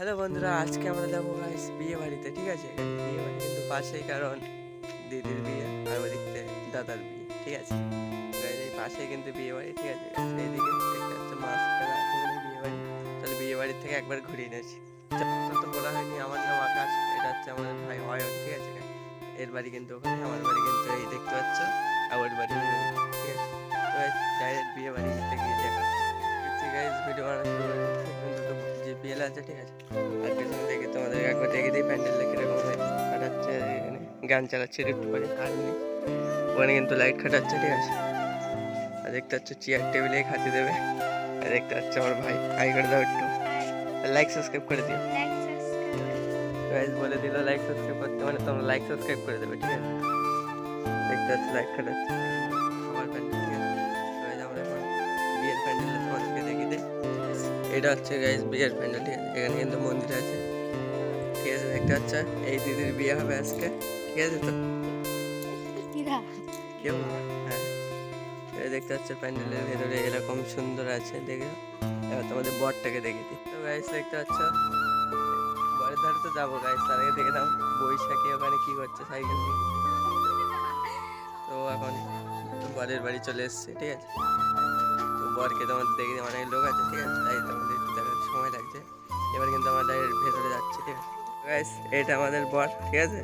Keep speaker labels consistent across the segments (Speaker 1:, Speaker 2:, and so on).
Speaker 1: Hello বন্ধুরা, আজকে আমরা যাব গাইস বিয়ে বাড়িতে ঠিক আছে? বিয়ে বাড়ি কিন্তু পাশেই, কারণ দিদির বিয়ে আর ওদিকতে দাদার বিয়ে, ঠিক আছে? এই পাশেই কিন্তু বিয়ে বাড়ি ঠিক আছে? এইদিকে দেখতে হচ্ছে মাছ ফেলা আছে বলে বিয়ে বাড়ি তাহলে বিয়ে বাড়ির থেকে একবার ঘুরিয়ে নিয়েছি তো বলা হয়নি, আমার নাম আকাশ, এটা হচ্ছে আমাদের ভাই অয়ন, ঠিক আছে? এর বাড়ি কিন্তু ওখানে, আমার বাড়ি কিন্তু এই দেখতে পাচ্ছ, আর ওর বাড়ি ঠিক আছে? তো ডাইরেক্ট বিয়ে বাড়িতে গিয়ে দেখা হচ্ছে গাইজ ভিডিও বানানো জিপিএল আছে ঠিক আছে। আর পেছনে দেখে তোমাদের একবার দেখে দিই প্যান্ডেলটা কীরকম হয়েছে খাটাচ্ছে এখানে গান চালাচ্ছে একটু করে নেই। ওখানে কিন্তু লাইট খাটাচ্ছে ঠিক আছে। আর দেখতে পাচ্ছ চেয়ার টেবিলে খাতে দেবে। আর দেখতে পাচ্ছ আমার ভাই। হাই করে দাও একটু। লাইক সাবস্ক্রাইব করে দিও। গাইজ বলে দিল লাইক সাবস্ক্রাইব করতে। মানে তোমরা লাইক সাবস্ক্রাইব করে দেবে ঠিক আছে। দেখতে পাচ্ছ লাইট খাটাচ্ছে। এটা হচ্ছে গাইজ বিয়ের প্যান্ডেল ঠিক আছে? এখানে কিন্তু মন্দির আছে। ঠিক আছে দেখতে পাচ্ছ? এই দিদির বিয়ে হবে আজকে। ঠিক আছে তো? কেউ হ্যাঁ। দেখতে পাচ্ছ প্যান্ডেলের ভেতরে এরকম সুন্দর আছে দেখে। এবার তোমাদের বরটাকে দেখে দিই। তো গাইজ দেখতে পাচ্ছ? বরের ধারে তো যাব গাইজ তার আগে দেখে দাও বৈশাখী ওখানে কি করছে সাইকেল নিয়ে। তো এখন বরের বাড়ি চলে এসছে ঠিক আছে? বরকে তোমার দেখে অনেক লোক আছে ঠিক আছে? তাই তোমাদের একটু দেখার সময় লাগছে। এবার কিন্তু আমরা ডাইরেক্ট ভেতরে যাচ্ছি ঠিক আছে? গাইস এটা আমাদের বর ঠিক আছে?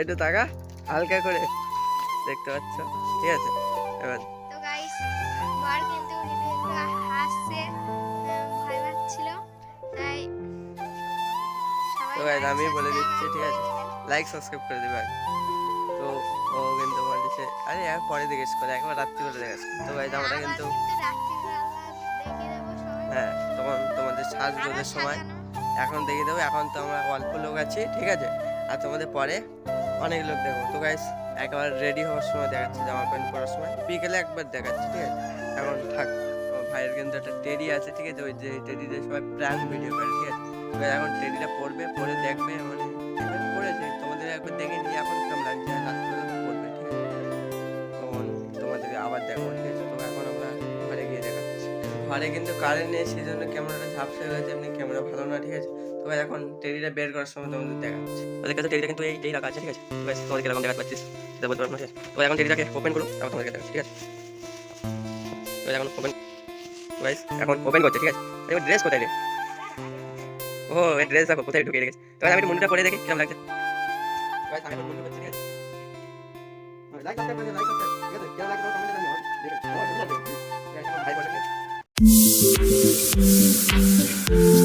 Speaker 1: একটু তাকা হালকা করে দেখতে পাচ্ছ ঠিক আছে? এবার
Speaker 2: তো গাইস বর কিন্তু হেঁটে হেঁটে হাসছে ভয় পাচ্ছিল তাই
Speaker 1: তো গাইস আমি বলে দিচ্ছি ঠিক আছে? লাইক সাবস্ক্রাইব করে দেবে তো ও কিন্তু বলছে আরে পরে জিজ্ঞেস করে একবার রাত্রিবেলা জিজ্ঞেস করে। তো গাইস আমরা কিন্তু হ্যাঁ তখন তোমাদের সাজগোজের সময়। এখন দেখে দেবো এখন তো আমরা অল্প লোক আছি ঠিক আছে? আর তোমাদের পরে অনেক লোক দেখব। তো গাইস একবার রেডি হওয়ার সময় দেখাচ্ছি জামা প্যান্ট পরার সময়। বিকেলে একবার দেখাচ্ছি ঠিক আছে? এখন থাক ভাইয়ের কিন্তু একটা টেডি আছে ঠিক আছে? ওই যে টেডিতে সবাই প্র্যাঙ্ক ভিডিও করে ঠিক আছে? এবার এখন টেডিটা পড়বে পরে দেখবে মানে পড়েছে। তোমাদের একবার দেখে নিয়ে এখন কেমন লাগছে? রাত্রিবেলা পড়বে ঠিক আছে? তখন তোমাদেরকে আবার দেখব। ঘরে কিন্তু কারেন্ট নেই সেই জন্য ক্যামেরাটা ঝাপসা হয়ে গেছে এমনি ক্যামেরা ভালো না ঠিক আছে তো ভাই এখন টেডিটা বের করার সময় তোমাদের দেখাচ্ছি ওদের কাছে টেডিটা কিন্তু এই এই রাখা আছে ঠিক আছে তোমাদের কীরকম দেখাতে পাচ্ছিস সেটা বলতে পারব না ঠিক আছে তো এখন টেডিটাকে ওপেন করো তারপর তোমাদেরকে দেখাচ্ছি ঠিক আছে তো এখন ওপেন গাইস এখন ওপেন করছে ঠিক আছে এবার ড্রেস কোথায় রে ও এই ড্রেস দেখো কোথায় ঢুকে রেখেছে তো আমি একটু মুন্ডুটা পরে দেখি কেমন লাগছে গাইস আমি মুন্ডু করছি ঠিক আছে লাইক সাবস্ক্রাইব করে লাইক সাবস্ক্রাইব ঠিক আছে কেমন লাগছে কমেন্টে জানিও দেখে ভাই বলে うん。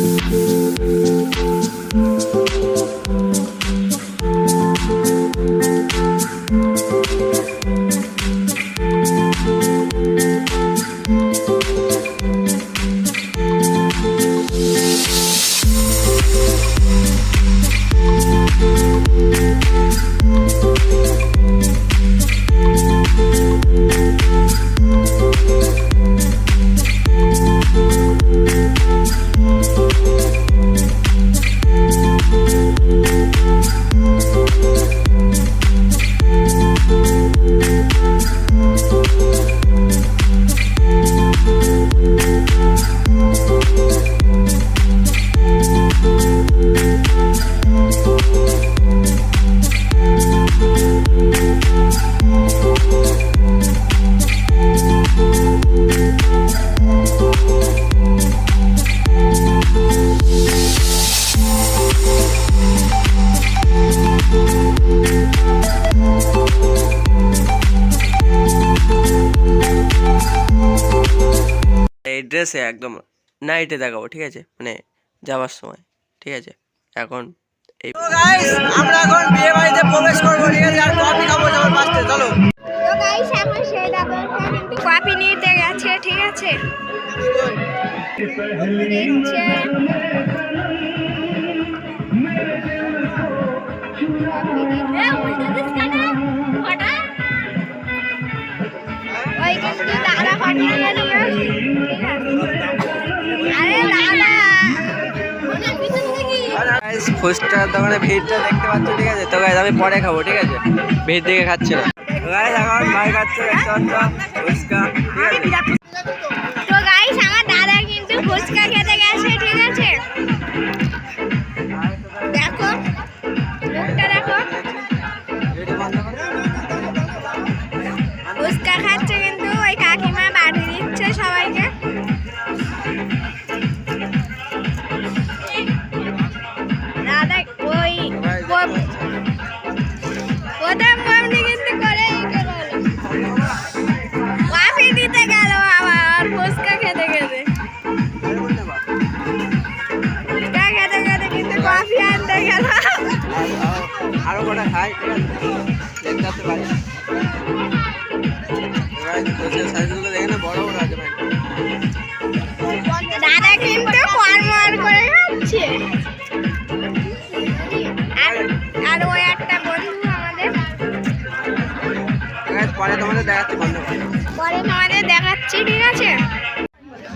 Speaker 1: ড্রেসে একদম নাইটে দেখাবো ঠিক আছে? মানে যাওয়ার সময় ঠিক আছে? এখন এই আমরা এখন বিয়ে বাড়িতে প্রবেশ করব ঠিক আছে? আর কফি খাব যাওয়ার পাশে চলো।
Speaker 2: কপি নিতে গেছে ঠিক আছে? দিচ্ছে
Speaker 1: ফুচকার দোকানে ভিড়টা দেখতে পাচ্ছ, ঠিক আছে? তো গাইস আমি পরে খাব, ঠিক আছে? ভিড় দেখে খাচ্ছি না। এখন ভাই খাচ্ছে দেখতে পাচ্ছ? সাইজগুলো দেখে না বড় বড় আছে ভাই
Speaker 2: দাদা কিন্তু কর্মর করে খাচ্ছে। আর আর ওই একটা বন্ধু আমাদের।
Speaker 1: পরে তোমাদের দেখাচ্ছি বন্ধু।
Speaker 2: পরে তোমাদের দেখাচ্ছি ঠিক আছে?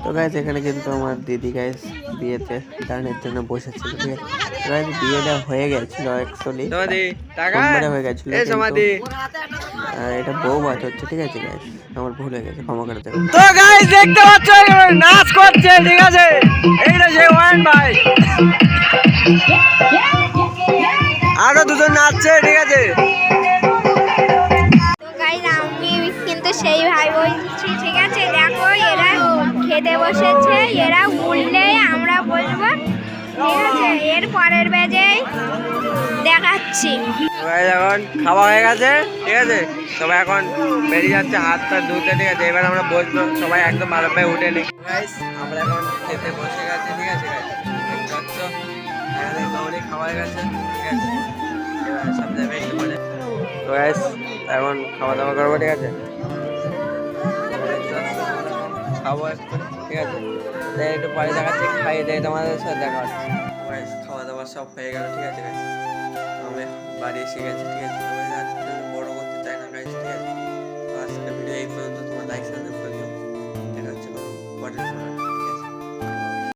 Speaker 1: তো গাইজ এখানে কিন্তু আমার দিদি গাইজ বিয়েতে গানের জন্য বসেছিল ঠিক আছে? গাইজ বিয়েটা হয়ে গেছিল অ্যাকচুয়ালি সোমবারে হয়ে গেছিল এটা বউ বাত হচ্ছে ঠিক আছে গাইজ আমার ভুল হয়ে গেছে ক্ষমা করে দেবেন।
Speaker 3: তো গাইস দেখতে পাচ্ছ নাচ করছে ঠিক আছে? এইটা সেই ওয়ান ভাই। আরও দুজন নাচছে ঠিক আছে?
Speaker 2: তো গাইজ আমি কিন্তু সেই ভাই বলছি। খেতে বসেছে, এরা উঠলে আমরা বসবো ঠিক আছে, এর পরের বেজেই দেখাচ্ছি।
Speaker 1: এখন খাওয়া হয়ে গেছে, ঠিক আছে? সবাই এখন বেরিয়ে যাচ্ছে, হাত পা ধুতে, ঠিক আছে? এবার আমরা বসবো, সবাই একদম ভালো পায়ে উঠে নি গাইজ আমরা এখন খেতে বসে গেছি, ঠিক আছে খাওয়া হয়ে গেছে, ঠিক আছে? এবার সামনে এখন খাওয়া দাওয়া করব, ঠিক আছে? খাব ঠিক আছে? দেখ একটু পরে দেখাচ্ছি, খাইয়ে দেয় তোমাদের সাথে দেখা হচ্ছে। খাওয়া দাওয়া সব হয়ে গেল, ঠিক আছে আমি বাড়ি এসে গেছি, ঠিক আছে? বড় করতে চাই ঠিক আছে? আজকে ভিডিও এই পর্যন্ত, তোমার লাইক সাবস্ক্রাইব করে দিও। দেখা হচ্ছে পরের